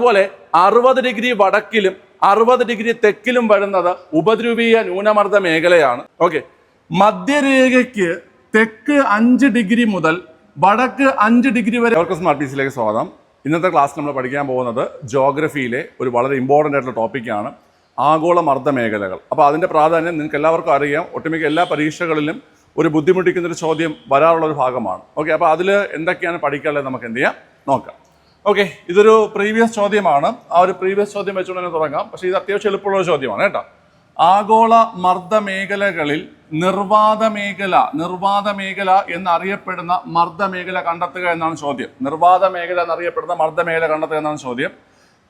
അതുപോലെ അറുപത് ഡിഗ്രി വടക്കിലും അറുപത് ഡിഗ്രി തെക്കിലും വരുന്നത് ഉപദ്രവീയ ന്യൂനമർദ്ദ മേഖലയാണ്. ഓക്കെ മധ്യരേഖയ്ക്ക് തെക്ക് അഞ്ച് ഡിഗ്രി മുതൽ വടക്ക് അഞ്ച് ഡിഗ്രി വരെ അവർക്ക് സ്മാർട്ട് പീസിലേക്ക് സ്വാഗതം. ഇന്നത്തെ ക്ലാസ് നമ്മൾ പഠിക്കാൻ പോകുന്നത് ജോഗ്രഫിയിലെ ഒരു വളരെ ഇമ്പോർട്ടന്റ് ആയിട്ടുള്ള ടോപ്പിക്കാണ് ആഗോള മർദ്ദ മേഖലകൾ. അപ്പോൾ അതിന്റെ പ്രാധാന്യം നിങ്ങൾക്ക് എല്ലാവർക്കും അറിയാം. ഒട്ടുമിക്ക എല്ലാ പരീക്ഷകളിലും ഒരു ബുദ്ധിമുട്ടിക്കുന്നൊരു ചോദ്യം വരാറുള്ള ഒരു ഭാഗമാണ്. ഓക്കെ അപ്പോൾ അതിൽ എന്തൊക്കെയാണ് പഠിക്കാനുള്ളത് നമുക്ക് എന്ത് ചെയ്യാം? നോക്കാം. ഓക്കെ ഇതൊരു പ്രീവിയസ് ചോദ്യമാണ്. ആ ഒരു പ്രീവിയസ് ചോദ്യം വെച്ചുകൊണ്ട് തന്നെ തുടങ്ങാം. പക്ഷെ ഇത് അത്യാവശ്യം എളുപ്പമുള്ള ചോദ്യമാണ് കേട്ടോ. ആഗോള മർദ്ദ മേഖലകളിൽ നിർവാത മേഖല നിർവാത മേഖല എന്നറിയപ്പെടുന്ന മർദ്ദ മേഖല കണ്ടെത്തുക എന്നാണ് ചോദ്യം. നിർവാത മേഖല എന്നറിയപ്പെടുന്ന മർദ്ദ മേഖല കണ്ടെത്തുക എന്നാണ് ചോദ്യം.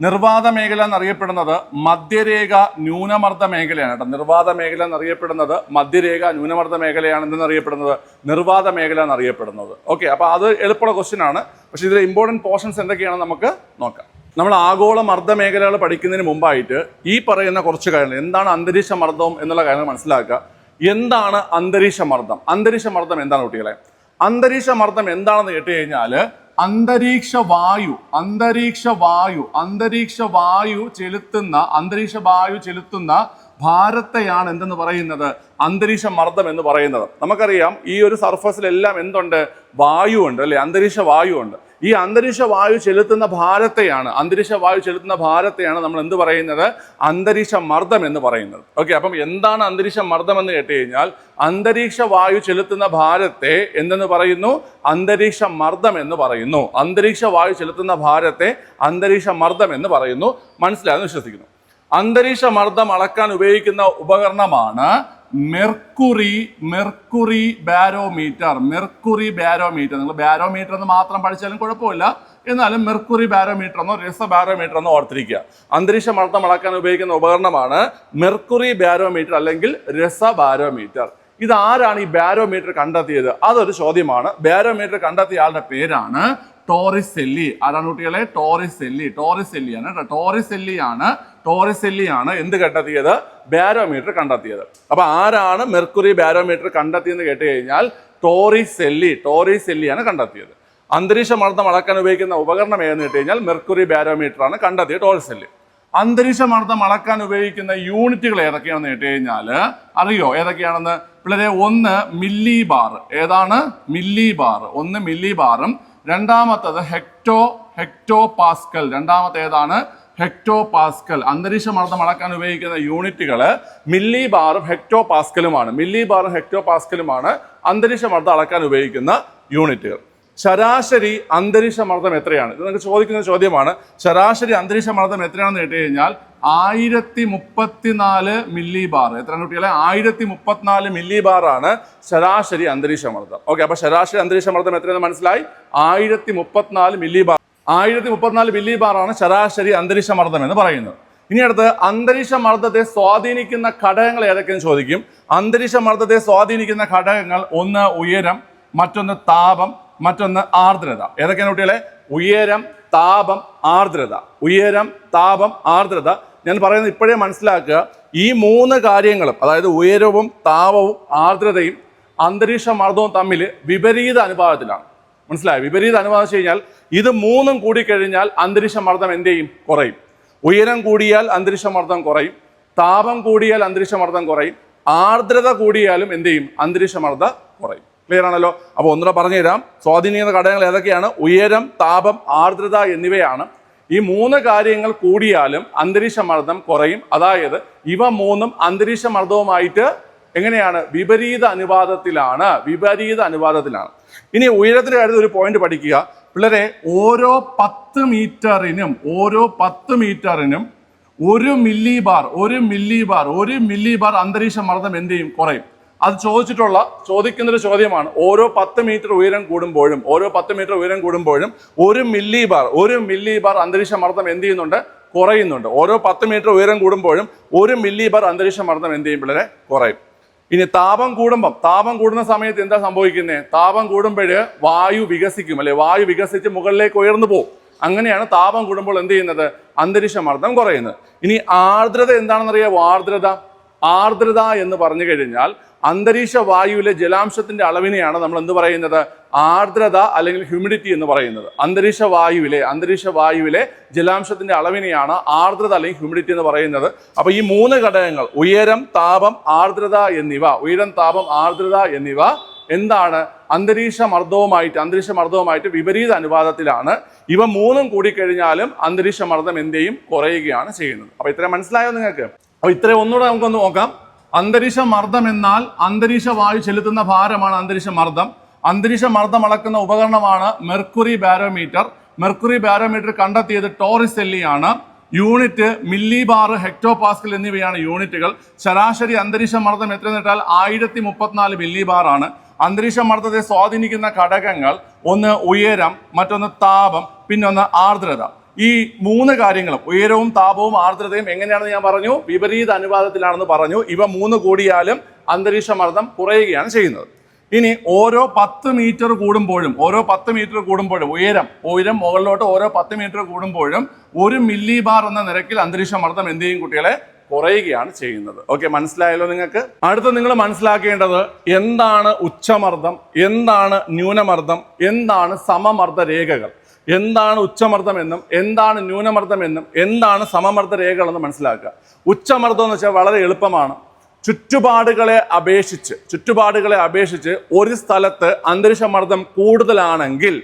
നിർവാത മേഖല എന്നറിയപ്പെടുന്നത് മധ്യരേഖ ന്യൂനമർദ്ദ മേഖലയാണ് കേട്ടോ. നിർവാത മേഖല എന്നറിയപ്പെടുന്നത് മധ്യരേഖ ന്യൂനമർദ്ദ മേഖലയാണ് എന്തെന്നറിയപ്പെടുന്നത് നിർവാത മേഖല എന്നറിയപ്പെടുന്നത്. ഓക്കെ അപ്പോൾ അത് എളുപ്പമുള്ള ക്വസ്റ്റ്യൻ ആണ്. പക്ഷേ ഇതിലെ ഇമ്പോർട്ടന്റ് പോർഷൻസ് എന്തൊക്കെയാണെന്ന് നമുക്ക് നോക്കാം. നമ്മൾ ആഗോള മർദ്ദ മേഖലകൾ പഠിക്കുന്നതിന് മുമ്പായിട്ട് ഈ പറയുന്ന കുറച്ച് കാര്യങ്ങൾ എന്താണ് അന്തരീക്ഷ മർദ്ദം എന്നുള്ള കാര്യങ്ങൾ മനസ്സിലാക്കുക. എന്താണ് അന്തരീക്ഷ മർദ്ദം? അന്തരീക്ഷ മർദ്ദം എന്താണ് കുട്ടികളെ? അന്തരീക്ഷ മർദ്ദം എന്താണെന്ന് കേട്ട് കഴിഞ്ഞാൽ അന്തരീക്ഷ വായു അന്തരീക്ഷ വായു അന്തരീക്ഷ വായു ചെലുത്തുന്ന അന്തരീക്ഷ വായു ചെലുത്തുന്ന ഭാരത്തെയാണ് എന്തെന്ന് പറയുന്നത്? അന്തരീക്ഷ മർദ്ദം എന്ന് പറയുന്നത്. നമുക്കറിയാം ഈ ഒരു സർഫസിലെല്ലാം എന്തുണ്ട്? വായു ഉണ്ട് അല്ലെ? അന്തരീക്ഷ വായു ഉണ്ട് ഈ അന്തരീക്ഷ വായു ചെലുത്തുന്ന ഭാരത്തെയാണ് അന്തരീക്ഷ വായു ചെലുത്തുന്ന ഭാരത്തെയാണ് നമ്മൾ എന്ത് പറയുന്നത്? അന്തരീക്ഷ മർദ്ദം എന്ന് പറയുന്നത്. ഓക്കെ അപ്പം എന്താണ് അന്തരീക്ഷ മർദ്ദം എന്ന് കേട്ട് കഴിഞ്ഞാൽ അന്തരീക്ഷ വായു ചെലുത്തുന്ന ഭാരത്തെ എന്തെന്ന് പറയുന്നു? അന്തരീക്ഷ മർദ്ദം എന്ന് പറയുന്നു. അന്തരീക്ഷ വായു ചെലുത്തുന്ന ഭാരത്തെ അന്തരീക്ഷ മർദ്ദം എന്ന് പറയുന്നു. മനസ്സിലായെന്ന് വിശ്വസിക്കുന്നു. അന്തരീക്ഷ മർദ്ദം അളക്കാൻ ഉപയോഗിക്കുന്ന ഉപകരണമാണ് mercury mercury barometer mercury barometer. നിങ്ങൾ ബാരോമീറ്റർ എന്ന് മാത്രം പഠിച്ചാലും കുഴപ്പമില്ല. എന്നാലും മെർക്കുറി ബാരോമീറ്റർ എന്നോ രസ ബാരോമീറ്റർ എന്നോ ഓർത്തിരിക്കുക. അന്തരീക്ഷ മർദ്ദം അളക്കാൻ ഉപയോഗിക്കുന്ന ഉപകരണമാണ് മെർക്കുറി ബാരോമീറ്റർ അല്ലെങ്കിൽ രസ ബാരോമീറ്റർ ഇത് ആരാണ് ഈ ബാരോമീറ്റർ കണ്ടെത്തിയത്? അതൊരു ചോദ്യമാണ്. ബാരോമീറ്റർ കണ്ടെത്തിയ ആളുടെ പേരാണ് ടോറിസെല്ലി. ആരാണ് കുട്ടികളെ? ടോറിസെല്ലി. ടോറിസെല്ലിയാണ് കേട്ടോ. ടോറിസെല്ലി ആണ് ടോറിസെല്ലി ആണ് എന്ത് കണ്ടെത്തിയത്? ബാരോമീറ്റർ കണ്ടെത്തിയത്. അപ്പോൾ ആരാണ് മെർക്കുറി ബാരോമീറ്റർ കണ്ടെത്തിയെന്ന് കേട്ട് കഴിഞ്ഞാൽ ടോറിസെല്ലി ടോറിസെല്ലിയാണ് കണ്ടെത്തിയത്. അന്തരീക്ഷ മർദ്ദം അളക്കാൻ ഉപയോഗിക്കുന്ന ഉപകരണം ഏതെന്ന് കേട്ട് കഴിഞ്ഞാൽ മെർക്കുറി ബാരോമീറ്റർ ആണ് കണ്ടെത്തിയത് ടോറിസെല്ലി അന്തരീക്ഷ മർദ്ദം അളക്കാൻ ഉപയോഗിക്കുന്ന യൂണിറ്റുകൾ ഏതൊക്കെയാണെന്ന് കേട്ട് കഴിഞ്ഞാൽ അറിയോ? ഏതൊക്കെയാണെന്ന്? പിള്ളേരെ ഒന്ന് മില്ലി ബാർ. ഏതാണ്? Millibar. ഒന്ന് മില്ലി ബാറും രണ്ടാമത്തത് ഹെക്ടോ ഹെക്ടോ പാസ്കൽ. രണ്ടാമത്തെ ഏതാണ് ഹെക്ടോ പാസ്കൽ അന്തരീക്ഷ മർദ്ദം അളക്കാൻ ഉപയോഗിക്കുന്ന യൂണിറ്റുകൾ മില്ലി ബാറും ഹെക്ടോ പാസ്കലുമാണ് മില്ലി ബാറും ഹെക്ടോ പാസ്കലുമാണ് അന്തരീക്ഷ മർദ്ദം അളക്കാൻ ഉപയോഗിക്കുന്ന യൂണിറ്റുകൾ. ശരാശരി അന്തരീക്ഷ മർദ്ദം എത്രയാണ്? ഇത് നിങ്ങൾക്ക് ചോദിക്കുന്ന ചോദ്യമാണ്. ശരാശരി അന്തരീക്ഷ മർദ്ദം എത്രയാണെന്ന് കേട്ട് കഴിഞ്ഞാൽ ആയിരത്തി മുപ്പത്തിനാല് മില്ലി ബാർ എത്രയാണ് കുട്ടികളെ? ആയിരത്തി മുപ്പത്തിനാല് മില്ലി ബാർ ആണ് ശരാശരി അന്തരീക്ഷ മർദ്ദം ഓക്കെ അപ്പൊ ശരാശരി അന്തരീക്ഷ മർദ്ദം എത്രയെന്ന് മനസ്സിലായി? ആയിരത്തി മുപ്പത്തിനാല് മില്ലി ബാർ ആയിരത്തി മുപ്പത്തിനാല് ബില്ലി ബാറാണ് ശരാശരി അന്തരീക്ഷ മർദ്ദം എന്ന് പറയുന്നത്. ഇനി അടുത്ത് അന്തരീക്ഷ മർദ്ദത്തെ സ്വാധീനിക്കുന്ന ഘടകങ്ങൾ ഏതൊക്കെയെന്ന് ചോദിക്കും. അന്തരീക്ഷ മർദ്ദത്തെ സ്വാധീനിക്കുന്ന ഘടകങ്ങൾ ഒന്ന് ഉയരം മറ്റൊന്ന് താപം മറ്റൊന്ന് ആർദ്രത. ഏതൊക്കെയാണ് കുട്ടികളെ? ഉയരം താപം ആർദ്രത. ഉയരം താപം ആർദ്രത. ഞാൻ പറയുന്നത് ഇപ്പോഴേ മനസ്സിലാക്കുക. ഈ മൂന്ന് കാര്യങ്ങളും അതായത് ഉയരവും താപവും ആർദ്രതയും അന്തരീക്ഷ മർദ്ദവും തമ്മിൽ വിപരീത അനുപാതത്തിലാണ്. മനസ്സിലായോ? വിപരീത അനുപാതം കഴിഞ്ഞാൽ ഇത് മൂന്നും കൂടിക്കഴിഞ്ഞാൽ അന്തരീക്ഷ മർദ്ദം എന്ത് ചെയ്യും? കുറയും. ഉയരം കൂടിയാൽ അന്തരീക്ഷ മർദ്ദം കുറയും. താപം കൂടിയാൽ അന്തരീക്ഷ മർദ്ദം കുറയും. ആർദ്രത കൂടിയാലും എന്ത് ചെയ്യും? അന്തരീക്ഷ കുറയും. ക്ലിയർ ആണല്ലോ? അപ്പോൾ ഒന്നുകൂടെ പറഞ്ഞുതരാം. സ്വാധീനിക്കുന്ന ഘടകങ്ങൾ ഏതൊക്കെയാണ്? ഉയരം താപം ആർദ്രത എന്നിവയാണ്. ഈ മൂന്ന് കാര്യങ്ങൾ കൂടിയാലും അന്തരീക്ഷ മർദ്ദം കുറയും. അതായത് ഇവ മൂന്നും അന്തരീക്ഷ മർദ്ദവുമായിട്ട് എങ്ങനെയാണ്? വിപരീത അനുപാതത്തിലാണ്. വിപരീത അനുപാതത്തിലാണ്. ഇനി ഉയരത്തിന്റെ കാര്യത്തിൽ ഒരു പോയിന്റ് പഠിക്കുക. പിള്ളേരെ ഓരോ പത്ത് മീറ്ററിനും ഓരോ പത്ത് മീറ്ററിനും ഒരു മില്ലി ബാർ ഒരു മില്ലി ബാർ ഒരു മില്ലി ബാർ അന്തരീക്ഷ മർദ്ദം എന്ത് ചെയ്യും? കുറയും. അത് ചോദിച്ചിട്ടുള്ള ചോദിക്കുന്ന ഒരു ചോദ്യമാണ്. ഓരോ പത്ത് മീറ്റർ ഉയരം കൂടുമ്പോഴും ഓരോ പത്ത് മീറ്റർ ഉയരം കൂടുമ്പോഴും ഒരു മില്ലി ബാർ ഒരു മില്ലി ബാർ അന്തരീക്ഷ മർദ്ദം എന്ത് ചെയ്യുന്നുണ്ട്? കുറയുന്നുണ്ട്. ഓരോ പത്ത് മീറ്റർ ഉയരം കൂടുമ്പോഴും ഒരു മില്ലി ബാർ അന്തരീക്ഷ മർദ്ദം എന്ത് ചെയ്യും പിള്ളേരെ? കുറയും. ഇനി താപം കൂടുമ്പം താപം കൂടുന്ന സമയത്ത് എന്താ സംഭവിക്കുന്നത് താപം കൂടുമ്പോൾ വായു വികസിക്കും അല്ലെ? വായു വികസിച്ച് മുകളിലേക്ക് ഉയർന്നു പോകും അങ്ങനെയാണ് താപം കൂടുമ്പോൾ എന്ത് ചെയ്യുന്നത്? അന്തരീക്ഷ മർദ്ദം കുറയുന്നത്. ഇനി ആർദ്രത എന്താണെന്നറിയാമോ ആർദ്രത? ആർദ്രത എന്ന് പറഞ്ഞു കഴിഞ്ഞാൽ അന്തരീക്ഷ വായുവിലെ ജലാംശത്തിന്റെ അളവിനെയാണ് നമ്മൾ എന്ത് പറയുന്നത്? ആർദ്രത അല്ലെങ്കിൽ ഹ്യൂമിഡിറ്റി എന്ന് പറയുന്നത്. അന്തരീക്ഷ വായുവിലെ അന്തരീക്ഷ വായുവിലെ ജലാംശത്തിന്റെ അളവിനെയാണ് ആർദ്രത അല്ലെങ്കിൽ ഹ്യൂമിഡിറ്റി എന്ന് പറയുന്നത്. അപ്പൊ ഈ മൂന്ന് ഘടകങ്ങൾ ഉയരം താപം ആർദ്രത എന്നിവ ഉയരം താപം ആർദ്രത എന്നിവ എന്താണ്? അന്തരീക്ഷ മർദ്ദവുമായിട്ട് അന്തരീക്ഷ മർദ്ദവുമായിട്ട് വിപരീത അനുപാതത്തിലാണ്. ഇവ മൂന്നും കൂടിക്കഴിഞ്ഞാലും അന്തരീക്ഷ മർദ്ദം എന്തെയും കുറയുകയാണ് ചെയ്യുന്നത്. അപ്പൊ ഇത്രയും മനസ്സിലായോ നിങ്ങൾക്ക്? അപ്പൊ ഇത്രയും ഒന്നുകൂടെ നമുക്കൊന്ന് നോക്കാം. അന്തരീക്ഷ മർദ്ദം എന്നാൽ അന്തരീക്ഷ വായു ചെലുത്തുന്ന ഭാരമാണ് അന്തരീക്ഷ മർദ്ദം അന്തരീക്ഷ മർദ്ദം അളക്കുന്ന ഉപകരണമാണ് മെർക്കുറി ബാരോമീറ്റർ. മെർക്കുറി ബാരോമീറ്റർ കണ്ടെത്തിയത് ടോറിസ് എല്ലിയാണ്. Unit millibar hectopascal എന്നിവയാണ് യൂണിറ്റുകൾ. ശരാശരി അന്തരീക്ഷ മർദ്ദം എത്ര നേട്ടാൽ ആയിരത്തി മുപ്പത്തിനാല് മില്ലി ആണ് അന്തരീക്ഷ മർദ്ദത്തെ സ്വാധീനിക്കുന്ന ഘടകങ്ങൾ ഒന്ന് ഉയരം മറ്റൊന്ന് താപം പിന്നൊന്ന് ആർദ്രത. ഈ മൂന്ന് കാര്യങ്ങളും ഉയരവും താപവും ആർദ്രതയും എങ്ങനെയാണെന്ന് ഞാൻ പറഞ്ഞു വിപരീത അനുപാതത്തിലാണെന്ന് പറഞ്ഞു ഇവ മൂന്ന് കൂടിയാലും അന്തരീക്ഷ മർദ്ദം കുറയുകയാണ് ചെയ്യുന്നത്. ഇനി ഓരോ പത്ത് മീറ്റർ കൂടുമ്പോഴും ഓരോ പത്ത് മീറ്റർ കൂടുമ്പോഴും ഉയരം ഉയരം മുകളിലോട്ട് ഓരോ പത്ത് മീറ്റർ കൂടുമ്പോഴും ഒരു മില്ലി ബാർ എന്ന നിരക്കിൽ അന്തരീക്ഷ മർദ്ദം എന്ത് ചെയ്യും കുട്ടികളെ? കുറയുകയാണ് ചെയ്യുന്നത്. ഓക്കെ മനസ്സിലായല്ലോ നിങ്ങൾക്ക്? അടുത്ത നിങ്ങൾ മനസ്സിലാക്കേണ്ടത് എന്താണ് ഉച്ചമർദ്ദം എന്താണ് ന്യൂനമർദ്ദം എന്താണ് സമമർദ്ദ രേഖകൾ എന്താണ് ഉച്ചമർദ്ദം എന്നും എന്താണ് ന്യൂനമർദ്ദം എന്നും എന്താണ് സമമർദ്ദ രേഖകളെന്ന് മനസ്സിലാക്കുക. ഉച്ചമർദ്ദം എന്ന് വെച്ചാൽ വളരെ എളുപ്പമാണ്. ചുറ്റുപാടുകളെ അപേക്ഷിച്ച് ചുറ്റുപാടുകളെ അപേക്ഷിച്ച് ഒരു സ്ഥലത്ത് അന്തരീക്ഷ മർദ്ദം കൂടുതലാണെങ്കിൽ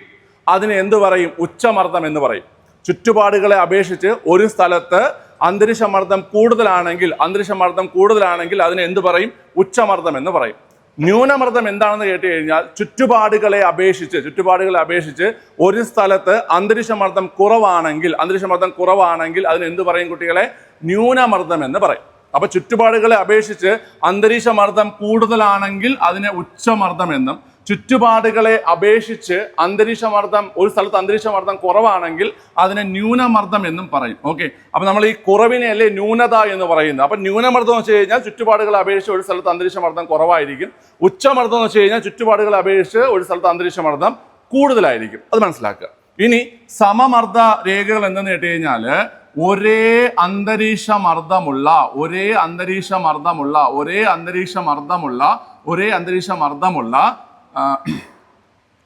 അതിന് എന്ത് പറയും? ഉച്ചമർദ്ദം എന്ന് പറയും. ചുറ്റുപാടുകളെ അപേക്ഷിച്ച് ഒരു സ്ഥലത്ത് അന്തരീക്ഷ മർദ്ദം കൂടുതലാണെങ്കിൽ അന്തരീക്ഷ മർദ്ദം കൂടുതലാണെങ്കിൽ അതിന് എന്ത് പറയും? ഉച്ചമർദ്ദം എന്ന് പറയും. ന്യൂനമർദ്ദം എന്താണെന്ന് കേട്ട് കഴിഞ്ഞാൽ ചുറ്റുപാടുകളെ അപേക്ഷിച്ച് ചുറ്റുപാടുകളെ അപേക്ഷിച്ച് ഒരു സ്ഥലത്ത് അന്തരീക്ഷ മർദ്ദം കുറവാണെങ്കിൽ അന്തരീക്ഷ മർദ്ദം കുറവാണെങ്കിൽ അതിന് എന്ത് പറയും കുട്ടികളെ? ന്യൂനമർദ്ദം എന്ന് പറയും. അപ്പൊ ചുറ്റുപാടുകളെ അപേക്ഷിച്ച് അന്തരീക്ഷ മർദ്ദം കൂടുതലാണെങ്കിൽ അതിനെ ഉച്ചമർദ്ദം എന്നും ചുറ്റുപാടുകളെ അപേക്ഷിച്ച് അന്തരീക്ഷ മർദ്ദം ഒരു സ്ഥലത്ത് അന്തരീക്ഷ മർദ്ദം കുറവാണെങ്കിൽ അതിനെ ന്യൂനമർദ്ദം എന്നും പറയും. ഓക്കെ അപ്പൊ നമ്മൾ ഈ കുറവിനെ അല്ലേ ന്യൂനത എന്ന് പറയുന്നത്. അപ്പൊ ന്യൂനമർദ്ദം എന്ന് വെച്ച് കഴിഞ്ഞാൽ ചുറ്റുപാടുകളെ അപേക്ഷിച്ച് ഒരു സ്ഥലത്ത് അന്തരീക്ഷ മർദ്ദം കുറവായിരിക്കും. ഉച്ചമർദ്ദം എന്ന് വെച്ച് കഴിഞ്ഞാൽ ചുറ്റുപാടുകളെ അപേക്ഷിച്ച് ഒരു സ്ഥലത്ത് അന്തരീക്ഷ മർദ്ദം കൂടുതലായിരിക്കും. അത് മനസ്സിലാക്കുക. ഇനി സമമർദ്ദ രേഖകൾ എന്തെന്ന് കേട്ട് കഴിഞ്ഞാൽ ഒരേ അന്തരീക്ഷ മർദ്ദമുള്ള ഒരേ അന്തരീക്ഷ മർദ്ദമുള്ള ഒരേ അന്തരീക്ഷ മർദ്ദമുള്ള ഒരേ അന്തരീക്ഷ മർദ്ദമുള്ള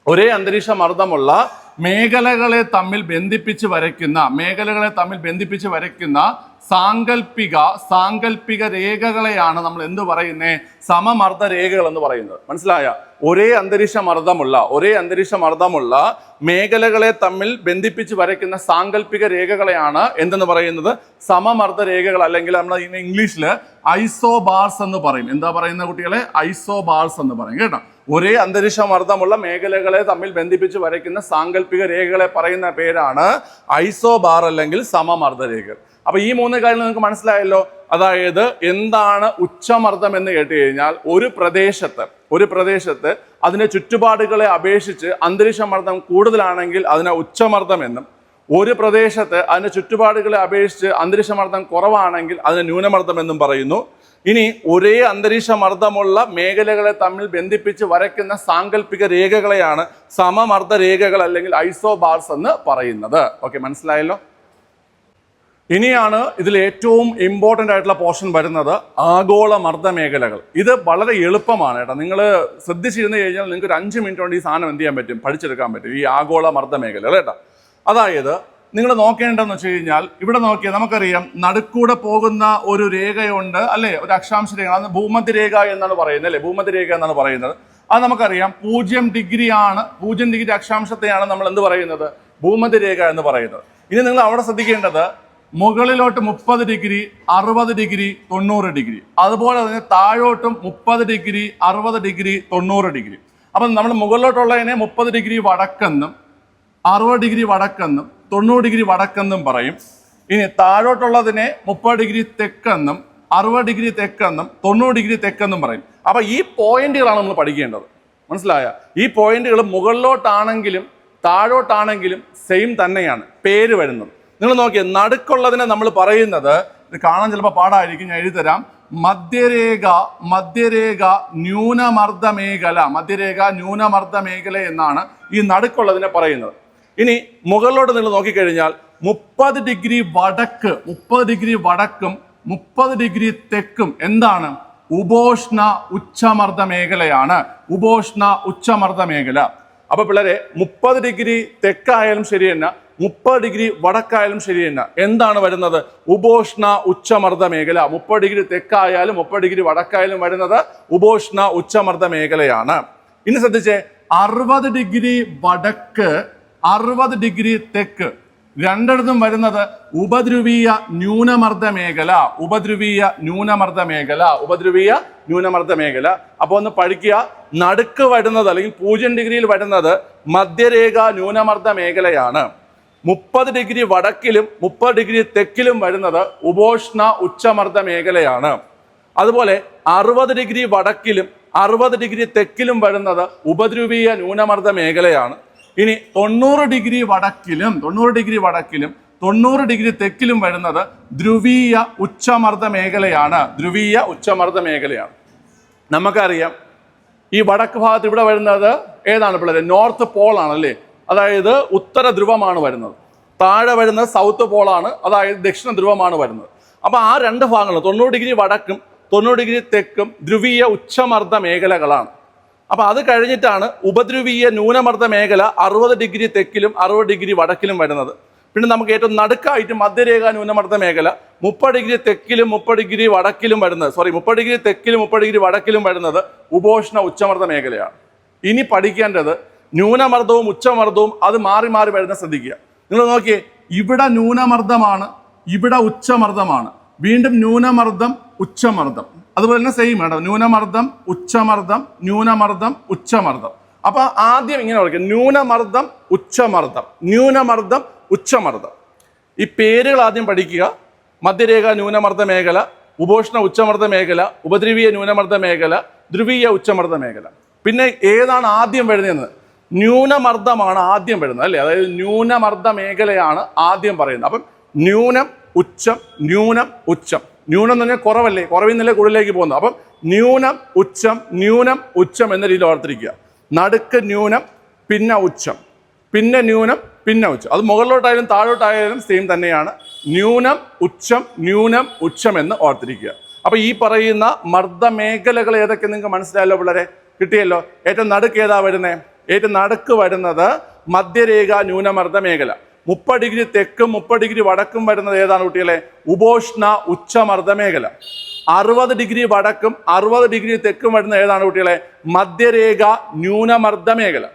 ഒരേ അന്തരീക്ഷ മർദ്ദമുള്ള മേഖലകളെ തമ്മിൽ ബന്ധിപ്പിച്ച് വരയ്ക്കുന്ന മേഖലകളെ തമ്മിൽ ബന്ധിപ്പിച്ച് വരയ്ക്കുന്ന സാങ്കല്പിക സാങ്കല്പിക രേഖകളെയാണ് നമ്മൾ എന്ത് പറയുന്നേ? സമമർദ്ദ രേഖകൾ എന്ന് പറയുന്നത്. മനസ്സിലായ? ഒരേ അന്തരീക്ഷ മർദ്ദമുള്ള ഒരേ അന്തരീക്ഷ മർദ്ദമുള്ള മേഖലകളെ തമ്മിൽ ബന്ധിപ്പിച്ച് വരയ്ക്കുന്ന സാങ്കല്പിക രേഖകളെയാണ് എന്തെന്ന് പറയുന്നത്? സമമർദ്ദ രേഖകൾ അല്ലെങ്കിൽ നമ്മൾ ഇംഗ്ലീഷിൽ ഐസോ ബാർസ് എന്ന് പറയും. എന്താ പറയുന്ന കുട്ടികളെ? ഐസോ ബാർസ് എന്ന് പറയും. കേട്ടോ? ഒരേ അന്തരീക്ഷ മർദ്ദമുള്ള മേഖലകളെ തമ്മിൽ ബന്ധിപ്പിച്ച് വരയ്ക്കുന്ന സാങ്കല്പിക രേഖകളെ പറയുന്ന പേരാണ് ഐസോബാർ അല്ലെങ്കിൽ സമമർദ്ദ രേഖകൾ അപ്പൊ ഈ മൂന്ന് കാര്യങ്ങൾ നിങ്ങൾക്ക് മനസ്സിലായല്ലോ? അതായത് എന്താണ് ഉച്ചമർദ്ദം എന്ന് കേട്ട് കഴിഞ്ഞാൽ ഒരു പ്രദേശത്ത് ഒരു പ്രദേശത്ത് അതിന്റെ ചുറ്റുപാടുകളെ അപേക്ഷിച്ച് അന്തരീക്ഷ മർദ്ദം കൂടുതലാണെങ്കിൽ അതിനെ ഉച്ചമർദ്ദം എന്നും ഒരു പ്രദേശത്ത് അതിന്റെ ചുറ്റുപാടുകളെ അപേക്ഷിച്ച് അന്തരീക്ഷ മർദ്ദം കുറവാണെങ്കിൽ അതിനെ ന്യൂനമർദ്ദം എന്നും പറയുന്നു. ഇനി ഒരേ അന്തരീക്ഷ മർദ്ദമുള്ള മേഖലകളെ തമ്മിൽ ബന്ധിപ്പിച്ച് വരയ്ക്കുന്ന സാങ്കല്പിക രേഖകളെയാണ് സമമർദ്ദ രേഖകൾ അല്ലെങ്കിൽ ഐസോ ബാർസ് എന്ന് പറയുന്നത്. ഓക്കെ മനസ്സിലായല്ലോ? ഇനിയാണ് ഇതിൽ ഏറ്റവും ഇമ്പോർട്ടന്റ് ആയിട്ടുള്ള പോർഷൻ വരുന്നത് ആഗോള മർദ്ദ മേഖലകൾ. ഇത് വളരെ എളുപ്പമാണ് കേട്ടോ. നിങ്ങൾ ശ്രദ്ധിച്ചിരുന്നു കഴിഞ്ഞാൽ നിങ്ങൾക്ക് ഒരു അഞ്ച് മിനിറ്റ് കൊണ്ട് ഈ സാധനം എന്ത് ചെയ്യാൻ പറ്റും? പഠിച്ചെടുക്കാൻ പറ്റും ഈ ആഗോള മർദ്ദ മേഖലകൾ കേട്ടോ. അതായത് നിങ്ങൾ നോക്കേണ്ടതെന്ന് വെച്ച് കഴിഞ്ഞാൽ ഇവിടെ നോക്കിയാൽ നമുക്കറിയാം നടുക്കൂടെ പോകുന്ന ഒരു രേഖയുണ്ട് അല്ലേ? ഒരു അക്ഷാംശ രേഖ അത് ഭൂമധ്യരേഖ എന്നാണ് പറയുന്നത് അല്ലേ? ഭൂമധ്യരേഖ എന്നാണ് പറയുന്നത്. അത് നമുക്കറിയാം പൂജ്യം ആണ് പൂജ്യം ഡിഗ്രി അക്ഷാംശത്തെയാണ് നമ്മൾ എന്ത് പറയുന്നത്? ഭൂമധ്യരേഖ എന്ന് പറയുന്നത്. ഇനി നിങ്ങൾ അവിടെ ശ്രദ്ധിക്കേണ്ടത് മുകളിലോട്ട് മുപ്പത് ഡിഗ്രി അറുപത് ഡിഗ്രി തൊണ്ണൂറ് ഡിഗ്രി. അതുപോലെ തന്നെ താഴോട്ടും മുപ്പത് ഡിഗ്രി അറുപത് ഡിഗ്രി തൊണ്ണൂറ് ഡിഗ്രി. അപ്പം നമ്മൾ മുകളിലോട്ടുള്ളതിനെ മുപ്പത് ഡിഗ്രി വടക്കെന്നും അറുപത് ഡിഗ്രി വടക്കെന്നും തൊണ്ണൂറ് ഡിഗ്രി വടക്കെന്നും പറയും. ഇനി താഴോട്ടുള്ളതിനെ മുപ്പത് ഡിഗ്രി തെക്കെന്നും അറുപത് ഡിഗ്രി തെക്കെന്നും തൊണ്ണൂറ് ഡിഗ്രി തെക്കെന്നും പറയും. അപ്പോൾ ഈ പോയിന്റുകളാണ് നമ്മൾ പഠിക്കേണ്ടത്. മനസ്സിലായ? ഈ പോയിന്റുകൾ മുകളിലോട്ടാണെങ്കിലും താഴോട്ടാണെങ്കിലും സെയിം തന്നെയാണ്. പേര് വരുന്നത്. നിങ്ങൾ നോക്കിയേ നടുക്കുള്ളതിനെ നമ്മൾ പറയുന്നത് ഇത് കാണാൻ ചിലപ്പോൾ പാടായിരിക്കും ഞാൻ എഴുതിത്തരാം. മധ്യരേഖ മധ്യരേഖ ന്യൂനമർദ്ദ മേഖല മധ്യരേഖ ന്യൂനമർദ്ദ മേഖല എന്നാണ് ഈ നടുക്കുള്ളതിനെ പറയുന്നത്. ഇനി മുകളിലോട്ട് നിങ്ങൾ നോക്കിക്കഴിഞ്ഞാൽ മുപ്പത് ഡിഗ്രി വടക്ക് മുപ്പത് ഡിഗ്രി വടക്കും മുപ്പത് ഡിഗ്രി തെക്കും എന്താണ്? ഉപോഷ്ണ ഉച്ചമർദ്ദ മേഖലയാണ്. ഉപോഷ്ണ ഉച്ചമർദ്ദ മേഖല. അപ്പൊ പിള്ളേരെ മുപ്പത് ഡിഗ്രി തെക്കായാലും ശരി തന്നെ മുപ്പത് ഡിഗ്രി വടക്കായാലും ശരി തന്നെ. എന്താണ് വരുന്നത്? ഉപോഷ്ണ ഉച്ചമർദ്ദ മേഖല. മുപ്പത് ഡിഗ്രി തെക്കായാലും മുപ്പത് ഡിഗ്രി വടക്കായാലും വരുന്നത് ഉപോഷ്ണ ഉച്ചമർദ്ദ മേഖലയാണ്. ഇനി ശ്രദ്ധിച്ചേ അറുപത് ഡിഗ്രി വടക്ക് അറുപത് ഡിഗ്രി തെക്ക്. രണ്ടിടത്തും വരുന്നത് ഉപദ്രുവീയ ന്യൂനമർദ്ദ മേഖല. ഉപദ്രുവീയ ന്യൂനമർദ്ദ മേഖല. ഉപദ്രുവീയ ന്യൂനമർദ്ദ മേഖല. അപ്പൊ ഒന്ന് പഠിക്കുക. നടുക്ക് വരുന്നത് അല്ലെങ്കിൽ പൂജ്യം ഡിഗ്രിയിൽ വരുന്നത് മധ്യരേഖ ന്യൂനമർദ്ദ മേഖലയാണ്. മുപ്പത് ഡിഗ്രി വടക്കിലും മുപ്പത് ഡിഗ്രി തെക്കിലും വരുന്നത് ഉപോഷ്ണ ഉച്ചമർദ്ദ മേഖലയാണ്. അതുപോലെ അറുപത് ഡിഗ്രി വടക്കിലും അറുപത് ഡിഗ്രി തെക്കിലും വരുന്നത് ഉപദ്രുവീയ ന്യൂനമർദ്ദ മേഖലയാണ്. ഇനി തൊണ്ണൂറ് ഡിഗ്രി വടക്കിലും തൊണ്ണൂറ് ഡിഗ്രി വടക്കിലും തൊണ്ണൂറ് ഡിഗ്രി തെക്കിലും വരുന്നത് ധ്രുവീയ ഉച്ചമർദ്ദ മേഖലയാണ്. ധ്രുവീയ ഉച്ചമർദ്ദ മേഖലയാണ്. നമുക്കറിയാം ഈ വടക്ക് ഭാഗത്ത് ഇവിടെ വരുന്നത് ഏതാണ് പിള്ളേർ നോർത്ത് പോൾ ആണല്ലേ അതായത് ഉത്തര ധ്രുവമാണ് വരുന്നത്. താഴെ വരുന്നത് സൗത്ത് പോളാണ് അതായത് ദക്ഷിണ ധ്രുവമാണ് വരുന്നത്. അപ്പോൾ ആ രണ്ട് ഭാഗങ്ങളും തൊണ്ണൂറ് ഡിഗ്രി വടക്കും തൊണ്ണൂറ് ഡിഗ്രി തെക്കും ധ്രുവീയ ഉച്ചമർദ്ദ മേഖലകളാണ്. അപ്പൊ അത് കഴിഞ്ഞിട്ടാണ് ഉപദ്രുവീയ ന്യൂനമർദ്ദ മേഖല അറുപത് ഡിഗ്രി തെക്കിലും അറുപത് ഡിഗ്രി വടക്കിലും വരുന്നത്. പിന്നെ നമുക്ക് ഏറ്റവും നടുക്കായിട്ട് മധ്യരേഖ ന്യൂനമർദ്ദ മേഖല മുപ്പത് ഡിഗ്രി തെക്കിലും മുപ്പത് ഡിഗ്രി വടക്കിലും വരുന്നത്. സോറി മുപ്പത് ഡിഗ്രി തെക്കിലും മുപ്പത് ഡിഗ്രി വടക്കിലും വരുന്നത് ഉപോഷ്ണ ഉച്ചമർദ്ദ മേഖലയാണ്. ഇനി പഠിക്കേണ്ടത് ന്യൂനമർദ്ദവും ഉച്ചമർദ്ദവും അത് മാറി മാറി വരുന്ന ശ്രദ്ധിക്കുക. നിങ്ങൾ നോക്കിയേ ഇവിടെ ന്യൂനമർദ്ദമാണ് ഇവിടെ ഉച്ചമർദ്ദമാണ്. വീണ്ടും ന്യൂനമർദ്ദം ഉച്ചമർദ്ദം. അതുപോലെ തന്നെ സെയിം കേട്ടോ ന്യൂനമർദ്ദം ഉച്ചമർദ്ദം ന്യൂനമർദ്ദം ഉച്ചമർദ്ദം. അപ്പൊ ആദ്യം ഇങ്ങനെ ഓർക്കുക. ന്യൂനമർദ്ദം ഉച്ചമർദ്ദം ന്യൂനമർദ്ദം ഉച്ചമർദ്ദം. ഈ പേരുകൾ ആദ്യം പഠിക്കുക. മധ്യരേഖ ന്യൂനമർദ്ദ മേഖല ഉപോഷ്ണ ഉച്ചമർദ്ദ മേഖല ഉപദ്രവീയ ന്യൂനമർദ്ദ മേഖല ധ്രുവീയ ഉച്ചമർദ്ദ മേഖല. പിന്നെ ഏതാണ് ആദ്യം വരുന്നതെന്ന് ന്യൂനമർദ്ദമാണ് ആദ്യം വരുന്നത് അല്ലേ? അതായത് ന്യൂനമർദ്ദ മേഖലയാണ് ആദ്യം പറയുന്നത്. അപ്പം ന്യൂനം ഉച്ചം ന്യൂനം ഉച്ചം. ന്യൂനം എന്ന് പറഞ്ഞാൽ കുറവല്ലേ? കുറവിൽ നിന്നല്ലേ കൂടുതലേക്ക് പോകുന്നത്. അപ്പം ന്യൂനം ഉച്ചം ന്യൂനം ഉച്ചം എന്ന രീതിയിൽ ഓർത്തിരിക്കുക നടുക്ക് ന്യൂനം പിന്നെ ഉച്ചം. പിന്നെ ന്യൂനം പിന്നെ ഉച്ചം. അത് മുകളിലോട്ടായാലും താഴോട്ടായാലും സെയിം തന്നെയാണ്. ന്യൂനം ഉച്ചം ന്യൂനം ഉച്ചം എന്ന് ഓർത്തിരിക്കുക അപ്പോൾ ഈ പറയുന്ന മർദ്ദമേഖലകൾ ഏതൊക്കെ നിങ്ങൾക്ക് മനസ്സിലായല്ലോ പിള്ളേരെ? കിട്ടിയല്ലോ? ഏറ്റവും നടുക്ക് ഏതാ വരുന്നത് ഏറ്റവും നടുക്ക് വരുന്നത് മധ്യരേഖ ന്യൂനമർദ്ദ മേഖല മുപ്പത് ഡിഗ്രി തെക്കും മുപ്പത് ഡിഗ്രി വടക്കും വരുന്നത് ഏതാണ് കുട്ടികളെ? ഉപോഷ്ണ ഉച്ചമർദ്ദമേഖല. അറുപത് ഡിഗ്രി വടക്കും അറുപത് ഡിഗ്രി തെക്കും വരുന്ന ഏതാണ് കുട്ടികളെ? മധ്യരേഖ ന്യൂനമർദ്ദമേഖല.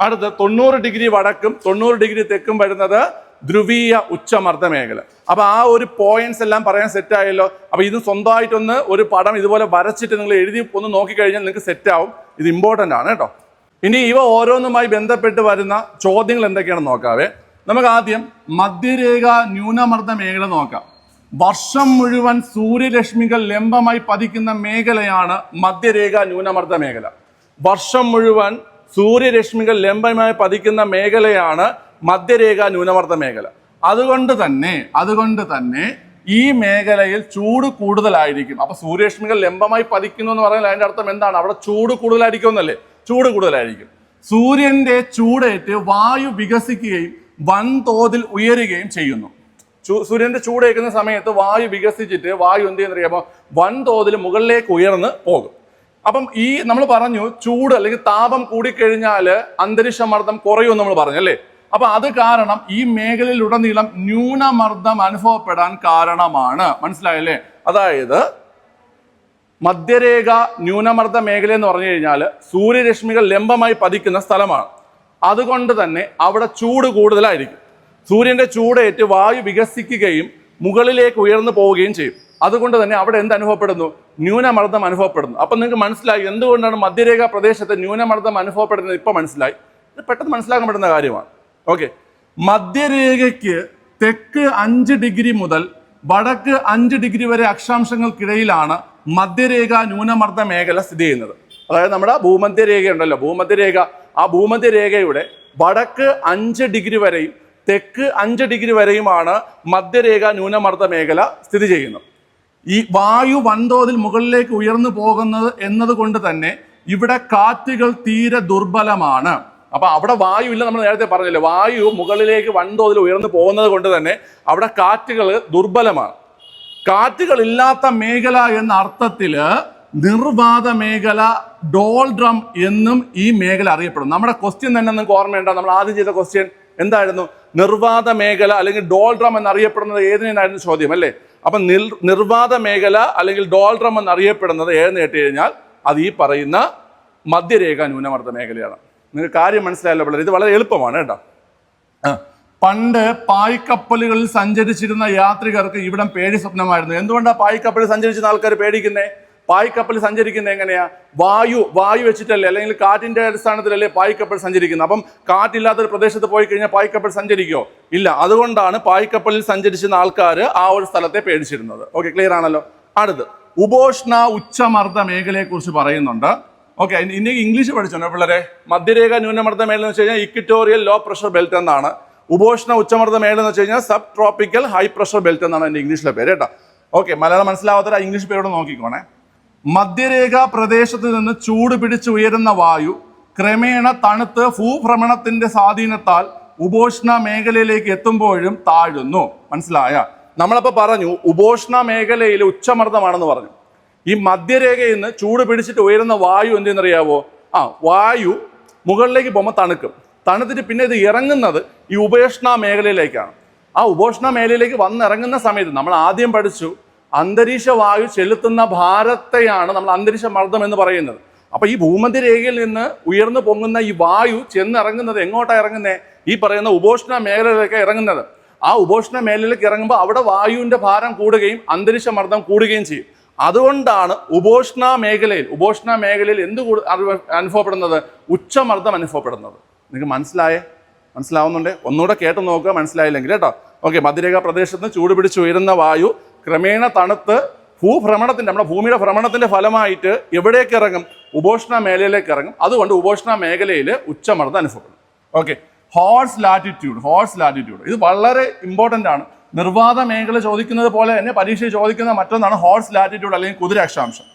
അടുത്ത് തൊണ്ണൂറ് ഡിഗ്രി വടക്കും തൊണ്ണൂറ് ഡിഗ്രി തെക്കും വരുന്നത് ധ്രുവീയ ഉച്ചമർദ്ദ മേഖല അപ്പൊ ആ ഒരു പോയിന്റ്സ് എല്ലാം പറയാൻ സെറ്റ് ആയല്ലോ. അപ്പൊ ഇത് സ്വന്തമായിട്ടൊന്ന് ഒരു പടം ഇതുപോലെ വരച്ചിട്ട് നിങ്ങൾ എഴുതി ഒന്ന് നോക്കിക്കഴിഞ്ഞാൽ നിങ്ങൾക്ക് സെറ്റ് ആവും. ഇത് ഇമ്പോർട്ടന്റ് ആണ് കേട്ടോ. ഇനി ഇവ ഓരോന്നുമായി ബന്ധപ്പെട്ട് വരുന്ന ചോദ്യങ്ങൾ എന്തൊക്കെയാണെന്ന് നോക്കാവേ. നമുക്ക് ആദ്യം മധ്യരേഖ ന്യൂനമർദ്ദ മേഖല നോക്കാം. വർഷം മുഴുവൻ സൂര്യരശ്മികൾ ലംബമായി പതിക്കുന്ന മേഖലയാണ് മധ്യരേഖ ന്യൂനമർദ്ദ മേഖല. വർഷം മുഴുവൻ സൂര്യരശ്മികൾ ലംബമായി പതിക്കുന്ന മേഖലയാണ് മധ്യരേഖ ന്യൂനമർദ്ദ മേഖല. അതുകൊണ്ട് തന്നെ അതുകൊണ്ട് തന്നെ ഈ മേഖലയിൽ ചൂട് കൂടുതലായിരിക്കും. അപ്പൊ സൂര്യരശ്മികൾ ലംബമായി പതിക്കുന്നു എന്ന് പറഞ്ഞാൽ അതിന്റെ അർത്ഥം എന്താണ്? അവിടെ ചൂട് കൂടുതലായിരിക്കും എന്നല്ലേ ചൂട് കൂടുതലായിരിക്കും. സൂര്യന്റെ ചൂടേറ്റ് വായു വികസിക്കുകയും വൻതോതിൽ ഉയരുകയും ചെയ്യുന്നു. സൂര്യന്റെ ചൂടേക്കുന്ന സമയത്ത് വായു വികസിച്ചിട്ട് വായു എന്ത് ചെയ്യുന്ന അറിയാമോ വൻതോതിൽ മുകളിലേക്ക് ഉയർന്ന് പോകും. അപ്പം ഈ നമ്മൾ പറഞ്ഞു ചൂട് അല്ലെങ്കിൽ താപം കൂടിക്കഴിഞ്ഞാൽ അന്തരീക്ഷ മർദ്ദം കുറയും നമ്മൾ പറഞ്ഞു അല്ലേ? അപ്പൊ അത് കാരണം ഈ മേഖലയിലുടനീളം ന്യൂനമർദ്ദം അനുഭവപ്പെടാൻ കാരണമാണ്. മനസ്സിലായല്ലേ? അതായത് മധ്യരേഖ ന്യൂനമർദ്ദ മേഖല എന്ന് പറഞ്ഞു കഴിഞ്ഞാൽ സൂര്യരശ്മികൾ ലംബമായി പതിക്കുന്ന സ്ഥലമാണ്. അതുകൊണ്ട് തന്നെ അവിടെ ചൂട് കൂടുതലായിരിക്കും. സൂര്യന്റെ ചൂടേറ്റ് വായു വികസിക്കുകയും മുകളിലേക്ക് ഉയർന്നു പോവുകയും ചെയ്യും. അതുകൊണ്ട് തന്നെ അവിടെ എന്ത് അനുഭവപ്പെടുന്നു? ന്യൂനമർദ്ദം അനുഭവപ്പെടുന്നു. അപ്പം നിങ്ങൾക്ക് മനസ്സിലായി എന്തുകൊണ്ടാണ് മധ്യരേഖാ പ്രദേശത്ത് ന്യൂനമർദ്ദം അനുഭവപ്പെടുന്നത് ഇപ്പം മനസ്സിലായി? ഇത് പെട്ടെന്ന് മനസ്സിലാക്കാൻ പറ്റുന്ന കാര്യമാണ്. ഓക്കെ. മധ്യരേഖയ്ക്ക് തെക്ക് അഞ്ച് ഡിഗ്രി മുതൽ വടക്ക് അഞ്ച് ഡിഗ്രി വരെ അക്ഷാംശങ്ങൾക്കിടയിലാണ് മധ്യരേഖ ന്യൂനമർദ്ദ മേഖല സ്ഥിതി ചെയ്യുന്നത്. അതായത് നമ്മുടെ ഭൂമധ്യരേഖ ഉണ്ടല്ലോ ഭൂമധ്യരേഖ ആ ഭൂമധ്യരേഖയുടെ വടക്ക് അഞ്ച് ഡിഗ്രി വരെയും തെക്ക് അഞ്ച് ഡിഗ്രി വരെയുമാണ് മധ്യരേഖ ന്യൂനമർദ്ദ മേഖല സ്ഥിതി ചെയ്യുന്നത്. ഈ വായു വൻതോതിൽ മുകളിലേക്ക് ഉയർന്നു പോകുന്നത് എന്നതുകൊണ്ട് തന്നെ ഇവിടെ കാറ്റുകൾ തീരെ ദുർബലമാണ്. അപ്പൊ അവിടെ വായു ഇല്ല നമ്മൾ നേരത്തെ പറഞ്ഞില്ലേ വായു മുകളിലേക്ക് വൻതോതിൽ ഉയർന്നു പോകുന്നത് കൊണ്ട് തന്നെ അവിടെ കാറ്റുകൾ ദുർബലമാണ്. കാറ്റുകളില്ലാത്ത മേഖല എന്ന അർത്ഥത്തിൽ നിർവാത മേഖല ഡോൾഡ്രം എന്നും ഈ മേഖല അറിയപ്പെടും നമ്മുടെ ക്വസ്റ്റ്യൻ തന്നെ നിങ്ങൾക്ക് ഓർമ്മയുണ്ടോ? നമ്മൾ ആദ്യം ചെയ്ത ക്വസ്റ്റ്യൻ എന്തായിരുന്നു? നിർവാത മേഖല അല്ലെങ്കിൽ ഡോൾഡ്രം എന്നറിയപ്പെടുന്നത് ഏതിനായിരുന്നു ചോദ്യം അല്ലേ? അപ്പൊ നിർ നിർവാത മേഖല അല്ലെങ്കിൽ ഡോൾഡ്രം എന്നറിയപ്പെടുന്നത് ഏതെന്ന് കേട്ട് കഴിഞ്ഞാൽ അത് ഈ പറയുന്ന മധ്യരേഖ ന്യൂനമർദ്ദ മേഖലയാണ്. നിങ്ങൾക്ക് കാര്യം മനസ്സിലായല്ലോ പിള്ളേർ. ഇത് വളരെ എളുപ്പമാണ് കേട്ടോ. പണ്ട് പായ്ക്കപ്പലുകളിൽ സഞ്ചരിച്ചിരുന്ന യാത്രികർക്ക് ഇവിടം പേടി സ്വപ്നമായിരുന്നു എന്തുകൊണ്ടാണ് പായ്ക്കപ്പലിൽ സഞ്ചരിച്ചിരുന്ന ആൾക്കാർ പേടിക്കുന്നേ? പായ്ക്കപ്പൽ സഞ്ചരിക്കുന്ന എങ്ങനെയാ? വായു വായു വെച്ചിട്ടല്ലേ? അല്ലെങ്കിൽ കാറ്റിന്റെ അടിസ്ഥാനത്തിലല്ലേ പായ്ക്കപ്പൽ സഞ്ചരിക്കുന്നത്? അപ്പം കാറ്റില്ലാത്തൊരു പ്രദേശത്ത് പോയി കഴിഞ്ഞാൽ പായ്ക്കപ്പൽ സഞ്ചരിക്കോ ഇല്ല. അതുകൊണ്ടാണ് പായ്ക്കപ്പലിൽ സഞ്ചരിച്ചിരുന്ന ആൾക്കാർ ആ ഒരു സ്ഥലത്തെ പേടിച്ചിരുന്നത്. ഓക്കെ ക്ലിയർ ആണല്ലോ? അടുത്ത്. ഉപോഷ്ണ ഉച്ചമർദ്ദ മേഖലയെ കുറിച്ച് പറയുന്നുണ്ട്. ഓക്കെ ഇനി ഇംഗ്ലീഷ് പഠിച്ചോണ്ടോ പിള്ളേരെ? മധ്യരേഖ ന്യൂനമർദ്ദ മേഖല എന്ന് വെച്ച് കഴിഞ്ഞാൽ ഇക്വിറ്റോറിയൽ ലോ പ്രഷർ ബെൽറ്റ് എന്നാണ്. ഉപോഷ്ണ ഉച്ചമർദ്ദ മേഖല എന്ന് വെച്ച് കഴിഞ്ഞാൽ subtropical high pressure belt എന്നാണ് എന്റെ ഇംഗ്ലീഷിലെ പേര് കേട്ടോ. ഓക്കെ മലയാളം മനസ്സിലാവാത്ത ഇംഗ്ലീഷ് പേരോട് നോക്കിക്കോണേ. മധ്യരേഖ പ്രദേശത്ത് നിന്ന് ചൂട് പിടിച്ച് ഉയരുന്ന വായു ക്രമേണ തണുത്ത് ഭൂഭ്രമണത്തിന്റെ സ്വാധീനത്താൽ ഉപോഷ്ണ മേഖലയിലേക്ക് എത്തുമ്പോഴും താഴുന്നു. മനസ്സിലായ? നമ്മളപ്പോ പറഞ്ഞു ഉപോഷ്ണ മേഖലയിൽ ഉച്ചമർദ്ദമാണെന്ന് പറഞ്ഞു. ഈ മധ്യരേഖയിൽ നിന്ന് ചൂട് പിടിച്ചിട്ട് ഉയരുന്ന വായു എന്തെന്നറിയാവോ? ആ വായു മുകളിലേക്ക് പോകുമ്പോൾ തണുക്കും. തണുത്തിട്ട് പിന്നെ ഇത് ഇറങ്ങുന്നത് ഈ ഉപോഷ്ണ മേഖലയിലേക്കാണ്. ആ ഉപോഷ്ണ മേഖലയിലേക്ക് വന്നിറങ്ങുന്ന സമയത്ത് നമ്മൾ ആദ്യം പഠിച്ചു അന്തരീക്ഷ വായു ചെലുത്തുന്ന ഭാരത്തെയാണ് നമ്മൾ അന്തരീക്ഷ മർദ്ദം എന്ന് പറയുന്നത്. അപ്പൊ ഈ ഭൂമധ്യരേഖയിൽ നിന്ന് ഉയർന്നു പൊങ്ങുന്ന ഈ വായു ചെന്നിറങ്ങുന്നത് എങ്ങോട്ടാണ് ഇറങ്ങുന്നത് ഈ പറയുന്ന ഉപോഷ്ണ മേഖലയിലേക്ക് ഇറങ്ങുന്നത്. ആ ഉപോഷ്ണ മേഖലയിലേക്ക് ഇറങ്ങുമ്പോൾ അവിടെ വായുവിന്റെ ഭാരം കൂടുകയും അന്തരീക്ഷ മർദ്ദം കൂടുകയും ചെയ്യും. അതുകൊണ്ടാണ് ഉപോഷ്ണ മേഖലയിൽ ഉപോഷ്ണ മേഖലയിൽ എന്ത് അനുഭവപ്പെടുന്നത്? ഉച്ചമർദ്ദം അനുഭവപ്പെടുന്നത്. നിങ്ങൾക്ക് മനസ്സിലായേ? മനസ്സിലാവുന്നുണ്ട്? ഒന്നുകൂടെ കേട്ട് നോക്കുക മനസ്സിലായില്ലെങ്കിൽ കേട്ടോ. ഓക്കെ മധുരേഖ പ്രദേശത്ത് ചൂട് പിടിച്ചുയരുന്ന വായു ക്രമേണ തണുത്ത് ഭൂഭ്രമണത്തിന്റെ നമ്മുടെ ഭൂമിയുടെ ഭ്രമണത്തിന്റെ ഫലമായിട്ട് എവിടേക്ക് ഇറങ്ങും? ഉപോഷ്ണ മേഖലയിലേക്ക് ഇറങ്ങും. അതുകൊണ്ട് ഉപോഷ്ണ മേഖലയിൽ ഉച്ചമർദ്ദം അനുഭവപ്പെടും. Okay horse latitude horse latitude ഇത് വളരെ ഇമ്പോർട്ടന്റ് ആണ്. നിർവാത മേഖല ചോദിക്കുന്നത് പോലെ തന്നെ പരീക്ഷയിൽ ചോദിക്കുന്ന മറ്റൊന്നാണ് ഹോഴ്സ് ലാറ്റിറ്റ്യൂഡ് അല്ലെങ്കിൽ കുതിരാക്ഷാംശം.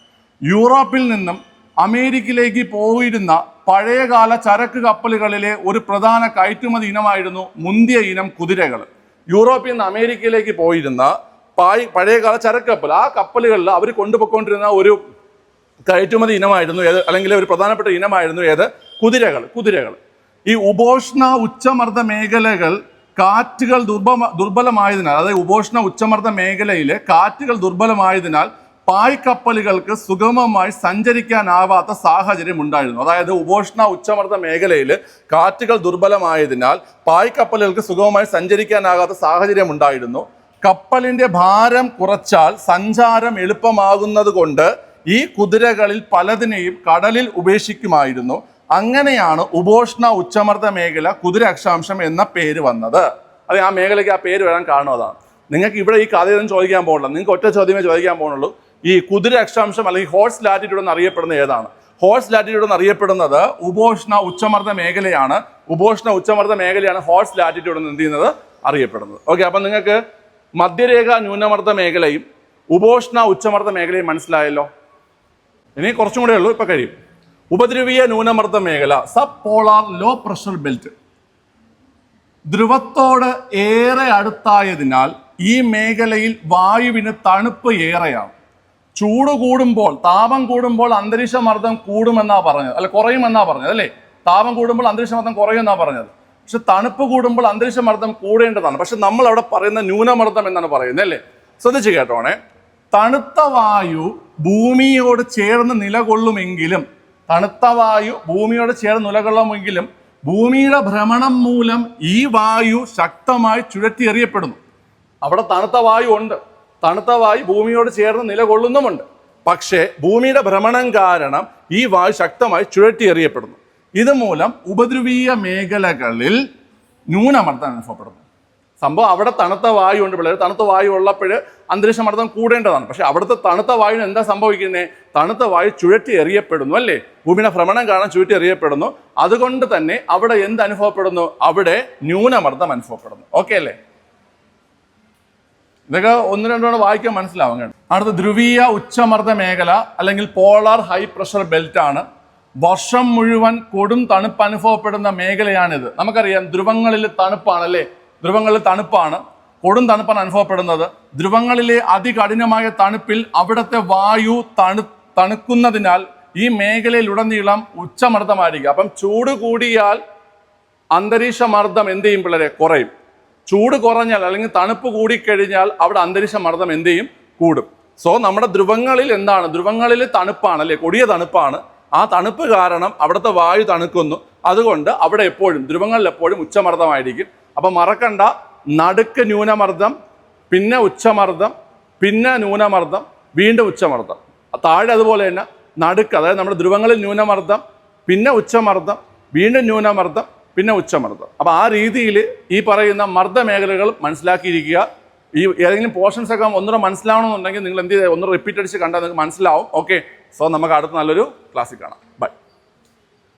യൂറോപ്പിൽ നിന്നും അമേരിക്കയിലേക്ക് പോയിരുന്ന പഴയകാല ചരക്ക് കപ്പലുകളിലെ ഒരു പ്രധാന കയറ്റുമതി ഇനമായിരുന്നു മുന്തിയ ഇനം കുതിരകൾ. യൂറോപ്പിൽ നിന്ന് അമേരിക്കയിലേക്ക് പോയിരുന്ന പായ് പഴയകാല ചരക്ക് കപ്പൽ ആ കപ്പലുകളിൽ അവർ കൊണ്ടുപോയിക്കൊണ്ടിരുന്ന ഒരു കയറ്റുമതി ഇനമായിരുന്നു ഏത് അല്ലെങ്കിൽ ഒരു പ്രധാനപ്പെട്ട ഇനമായിരുന്നു ഏത്? കുതിരകൾ കുതിരകൾ. ഈ ഉപോഷ്ണ ഉച്ചമർദ്ദ മേഖലകൾ കാറ്റുകൾ ദുർബല ദുർബലമായതിനാൽ അതായത് ഉപോഷ്ണ ഉച്ചമർദ്ദ മേഖലയിലെ കാറ്റുകൾ ദുർബലമായതിനാൽ പായ്ക്കപ്പലുകൾക്ക് സുഗമമായി സഞ്ചരിക്കാനാവാത്ത സാഹചര്യം ഉണ്ടായിരുന്നു. അതായത് ഉപോഷ്ണ ഉച്ചമർദ്ദ മേഖലയിൽ കാറ്റുകൾ ദുർബലമായതിനാൽ പായ്ക്കപ്പലുകൾക്ക് സുഗമമായി സഞ്ചരിക്കാനാകാത്ത സാഹചര്യം ഉണ്ടായിരുന്നു. കപ്പലിന്റെ ഭാരം കുറച്ചാൽ സഞ്ചാരം എളുപ്പമാകുന്നത് കൊണ്ട് ഈ കുതിരകളിൽ പലതിനെയും കടലിൽ ഉപേക്ഷിക്കുമായിരുന്നു. അങ്ങനെയാണ് ഉപോഷ്ണ ഉച്ചമർദ്ദ മേഖല കുതിര അക്ഷാംശം എന്ന പേര് വന്നത്. അതെ ആ മേഖലയ്ക്ക് ആ പേര് വരാൻ കാണുന്നതാണ് നിങ്ങൾക്ക് ഇവിടെ ഈ കഥയൊന്നും ചോദിക്കാൻ പോകണ്ട നിങ്ങൾക്ക് ഒറ്റ ചോദ്യമേ ചോദിക്കാൻ പോകുന്നുള്ളൂ ഈ കുതിര അക്ഷാംശം അല്ലെങ്കിൽ ഹോഴ്സ് ലാറ്റിറ്റ്യൂഡ് എന്ന് അറിയപ്പെടുന്നത് ഏതാണ്? ഹോഴ്സ് ലാറ്റിറ്റ്യൂഡ് എന്ന് അറിയപ്പെടുന്നത് ഉപോഷ്ണ ഉച്ചമർദ്ദ മേഖലയാണ്. ഉപോഷ്ണ ഉച്ചമർദ്ദ മേഖലയാണ് ഹോഴ്സ് ലാറ്റിറ്റ്യൂഡ് എന്ന് എന്ത് ചെയ്യുന്നത്? അറിയപ്പെടുന്നത്. ഓക്കെ അപ്പം നിങ്ങൾക്ക് മധ്യരേഖ ന്യൂനമർദ്ദ മേഖലയും ഉപോഷ്ണ ഉച്ചമർദ്ദ മേഖലയും മനസ്സിലായല്ലോ? ഇനി കുറച്ചും കൂടെ ഉള്ളൂ ഇപ്പൊ കഴിയും. ഉപദ്രവീയ ന്യൂനമർദ്ദ മേഖല subpolar low pressure belt. ധ്രുവത്തോട് ഏറെ അടുത്തായതിനാൽ ഈ മേഖലയിൽ വായുവിന് തണുപ്പ് ഏറെയാണ്. ചൂട് കൂടുമ്പോൾ താപം കൂടുമ്പോൾ അന്തരീക്ഷ മർദ്ദം കൂടുമെന്നാ പറഞ്ഞത്. അല്ല കുറയുമെന്നാ പറഞ്ഞത് അല്ലേ? താപം കൂടുമ്പോൾ അന്തരീക്ഷ മർദ്ദം കുറയുമെന്നാ പറഞ്ഞത്. പക്ഷെ തണുപ്പ് കൂടുമ്പോൾ അന്തരീക്ഷ മർദ്ദം കൂടേണ്ടതാണ്. പക്ഷെ നമ്മൾ അവിടെ പറയുന്ന ന്യൂനമർദ്ദം എന്നാണ് പറയുന്നത് അല്ലേ? ശ്രദ്ധിച്ച് കേട്ടോണേ. തണുത്ത വായു ഭൂമിയോട് ചേർന്ന് നിലകൊള്ളുമെങ്കിലും തണുത്ത വായു ഭൂമിയോട് ചേർന്ന് നിലകൊള്ളുമെങ്കിലും ഭൂമിയുടെ ഭ്രമണം മൂലം ഈ വായു ശക്തമായി ചുഴറ്റി എറിയപ്പെടുന്നു. അവിടെ തണുത്ത വായു ഉണ്ട്. തണുത്ത വായു ഭൂമിയോട് ചേർന്ന് നിലകൊള്ളുന്നുമുണ്ട്. പക്ഷേ ഭൂമിയുടെ ഭ്രമണം കാരണം ഈ വായു ശക്തമായി ചുഴറ്റി എറിയപ്പെടുന്നു ഇതുമൂലം ഉപദ്രവീയ മേഖലകളിൽ ന്യൂനമർദ്ദം അനുഭവപ്പെടുന്നു. സംഭവം അവിടെ തണുത്ത വായു ഉണ്ട് പിള്ളേർ തണുത്ത വായു ഉള്ളപ്പോൾ അന്തരീക്ഷ മർദ്ദം കൂടേണ്ടതാണ്. പക്ഷെ അവിടുത്തെ തണുത്ത വായുവിന് എന്താ സംഭവിക്കുന്നത് തണുത്ത വായു ചുഴറ്റി എറിയപ്പെടുന്നു അല്ലേ? ഭൂമിയുടെ ഭ്രമണം കാരണം ചുഴറ്റി എറിയപ്പെടുന്നു. അതുകൊണ്ട് തന്നെ അവിടെ എന്ത് അനുഭവപ്പെടുന്നു? അവിടെ ന്യൂനമർദ്ദം അനുഭവപ്പെടുന്നു. ഓക്കെ അല്ലേ? ഇതൊക്കെ ഒന്ന് രണ്ടോടെ വായിക്കാൻ മനസ്സിലാവും അടുത്ത ധ്രുവീയ ഉച്ചമർദ്ദ മേഖല അല്ലെങ്കിൽ പോളാർ ഹൈ പ്രഷർ ബെൽറ്റ് ആണ് വർഷം മുഴുവൻ കൊടും തണുപ്പ് അനുഭവപ്പെടുന്ന മേഖലയാണിത്. നമുക്കറിയാം ധ്രുവങ്ങളിൽ തണുപ്പാണ് അല്ലേ ധ്രുവങ്ങളിൽ തണുപ്പാണ്. കൊടും തണുപ്പാണ് അനുഭവപ്പെടുന്നത്. ധ്രുവങ്ങളിലെ അതികഠിനമായ തണുപ്പിൽ അവിടുത്തെ വായു തണു തണുക്കുന്നതിനാൽ ഈ മേഖലയിലുടനീളം ഉച്ചമർദ്ദമായിരിക്കും. അപ്പം ചൂട് കൂടിയാൽ അന്തരീക്ഷ മർദ്ദം എന്ത് ചെയ്യും പിള്ളേരെ? കുറയും. ചൂട് കുറഞ്ഞാൽ അല്ലെങ്കിൽ തണുപ്പ് കൂടിക്കഴിഞ്ഞാൽ അവിടെ അന്തരീക്ഷ മർദ്ദം എന്ത് ചെയ്യും? കൂടും. സോ നമ്മുടെ ധ്രുവങ്ങളിൽ എന്താണ്? ധ്രുവങ്ങളിൽ തണുപ്പാണ് അല്ലെ കൊടിയ തണുപ്പാണ്. ആ തണുപ്പ് കാരണം അവിടുത്തെ വായു തണുക്കുന്നു. അതുകൊണ്ട് അവിടെ എപ്പോഴും ധ്രുവങ്ങളിൽ എപ്പോഴും ഉച്ചമർദ്ദമായിരിക്കും. അപ്പം മറക്കണ്ട നടുക്ക് ന്യൂനമർദ്ദം പിന്നെ ഉച്ചമർദ്ദം പിന്നെ ന്യൂനമർദ്ദം വീണ്ടും ഉച്ചമർദ്ദം. താഴെ അതുപോലെ തന്നെ നടുക്ക് അതായത് നമ്മുടെ ധ്രുവങ്ങളിൽ ന്യൂനമർദ്ദം പിന്നെ ഉച്ചമർദ്ദം വീണ്ടും ന്യൂനമർദ്ദം പിന്നെ ഉച്ചമർദ്ദം. അപ്പോൾ ആ രീതിയിൽ ഈ പറയുന്ന മർദ്ദ മേഖലകൾ മനസ്സിലാക്കിയിരിക്കുക. ഈ ഏതെങ്കിലും പോർഷൻസ് ഒക്കെ ഒന്നുകൂടെ മനസ്സിലാവണമെന്നുണ്ടെങ്കിൽ നിങ്ങൾ എന്ത് ചെയ്താൽ ഒന്ന് റിപ്പീറ്റ് അടിച്ച് കണ്ടാൽ നിങ്ങൾക്ക് മനസ്സിലാവും. ഓക്കെ സോ നമുക്ക് അടുത്ത നല്ലൊരു ക്ലാസ്സിൽ കാണാം. ബൈ